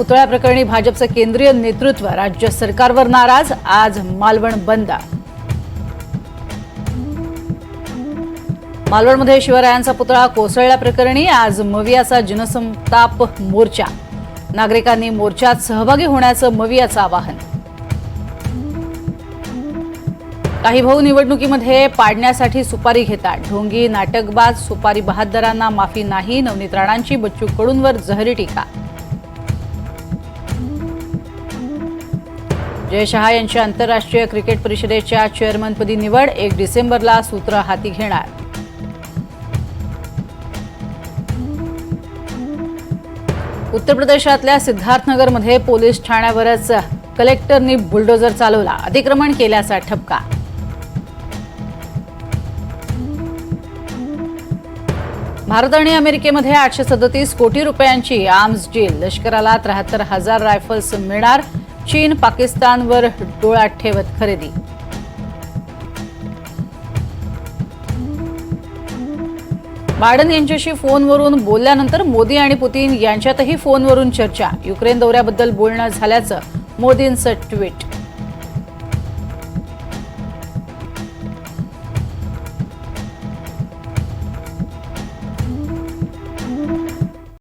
पुतळ्याप्रकरणी भाजपचं केंद्रीय नेतृत्व राज्य सरकारवर नाराज. आज मालवण बंदा. मालवणमध्ये शिवरायांचा पुतळा कोसळल्याप्रकरणी आज मवियाचा जनसंताप मोर्चा. नागरिकांनी मोर्चात सहभागी होण्याचं मवियाचं आवाहन. काही भाऊ निवडणुकीमध्ये पाडण्यासाठी सुपारी घेतात ढोंगी नाटकबाज सुपारी बहादरांना माफी नाही नवनीत राणांची बच्चू कडूंवर जहरी टीका. जय शहा यांची आंतरराष्ट्रीय क्रिकेट परिषदेच्या चेअरमनपदी निवड एक डिसेंबरला सूत्र हाती घेणार. उत्तर प्रदेशातल्या सिद्धार्थनगरमध्ये पोलीस ठाण्यावरच कलेक्टरनी बुलडोझर चालवला. अतिक्रमण केल्याचा ठपका. भारत आणि अमेरिकेमध्ये आठशे सदतीस कोटी रुपयांची आर्म्स डील. लष्कराला त्र्याहत्तर हजार रायफल्स मिळणार. चीन पाकिस्तानवर डोळा ठेवत खरेदी. बायडन यांच्याशी फोनवरून बोलल्यानंतर मोदी आणि पुतीन यांच्यातही फोनवरून चर्चा. युक्रेन दौऱ्याबद्दल बोलणं झाल्याचं मोदींचं ट्विट.